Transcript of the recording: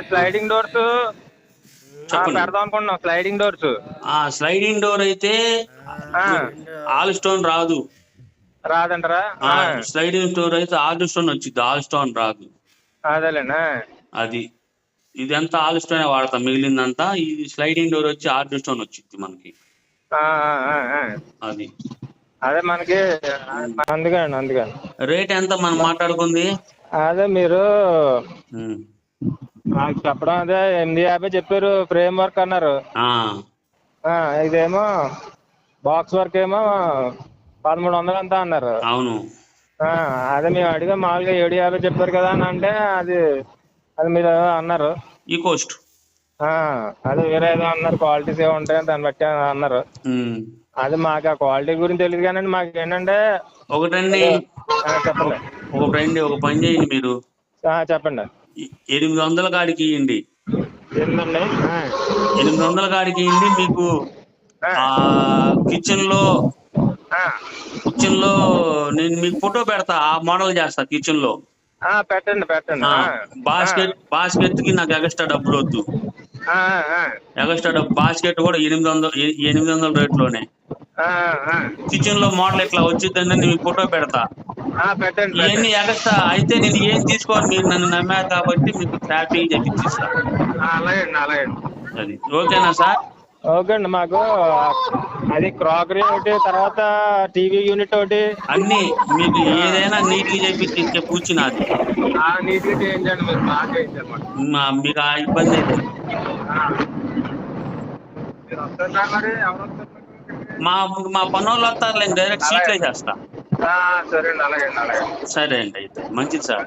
Sliding doors. పెడదాం అనుకుంటున్నాం sliding doors ఆ స్లైడింగ్ డోర్ అయితే ఆల్ స్టోన్ రాదు. రాదంటారా? ఆ, స్లైడింగ్ డోర్ అయితే ఆల్ స్టోన్ వచ్చింది ఆల్ స్టోన్ రాదు. అదేలేనా? అది. ఇదంతా ఆల్ స్టోన్ వాడతాం మిగిలిందంతా ఇది స్లైడింగ్ డోర్ వచ్చి ఆల్ స్టోన్ వచ్చింది మనకి. అది. అదే మనకి అందుకని అందుకని రేట్ ఎంత మనం మాట్లాడుకుంది? అదే మీరు. నాకు చెప్పడం అదే ఎనిమిది యాభై చెప్పారు ఫ్రేమ్ వర్క్ అన్నారు. ఆ, ఇదేమో బాక్స్ వర్క్ ఏమో పదమూడు వందలు అంతా అన్నారు. అవును. ఆ, అదే మేము అడిగా మామూలుగా ఏడు యాభై చెప్పారు కదా అని అంటే అది అది మీరు ఏదో అన్నారు. ఈ కోస్ట్ ఆ, అదే వేరే ఏదో అన్నారు క్వాలిటీస్ ఏమి ఉంటాయి దాన్ని బట్టి అన్నారు. ఉమ్. అది మాకు ఆ క్వాలిటీ గురించి తెలియదు కానీ మాకు ఏంటంటే ఒకటండి. ఆ, చెప్పండి. ఒక రండి ఒక పని చేయండి మీరు. ఆ, చెప్పండి. ఎనిమిది వందల కాడికి ఇవ్వండి ఎనిమిది వందల కాడికి ఇవ్వండి మీకు ఆ. కిచెన్లో కిచెన్లో నేను మీకు ఫోటో పెడతా ఆ మోడల్ చేస్తా కిచెన్లో పెట్టండి పెట్టండి. బాస్కెట్ బాస్కెట్కి నాకు ఎక్స్ట్రా డబ్బులు వద్దు ఎక్స్ట్రా డబ్బు బాస్కెట్ కూడా ఎనిమిది వందలు ఎనిమిది వందల రేట్లోనే కిచెన్లో మోడల్ ఇట్లా వచ్చిందని నేను మీకు ఫోటో పెడతా. ఇవన్నీ పెట్టండి ఎక్స్ట్రా అయితే నేను ఏం తీసుకోవాలి? మీరు నన్ను నమ్మారు కాబట్టి మీకు అలాగే అండి అది. ఓకేనా సార్? ఓకే అండి మాకు అది క్రాకరీ ఒకటి తర్వాత టీవీ యూనిట్ ఒకటి. అన్ని మీకు ఏదైనా నీట్గా చెప్పి ఇచ్చే పూచి నాది ఆ, నీట్గా చేయించండి మీరు బాగా చేయించండి. మాకు. ఆ ఇబ్బంది అయితే. వస్తారా వస్తారు? మా మా పనోళ్ళు వస్తారులే డైరెక్ట్ సీట్లు ఆ, సరే అండి అలాగే అండి అలాగే. సరే అండి అయితే. మంచిది సార్.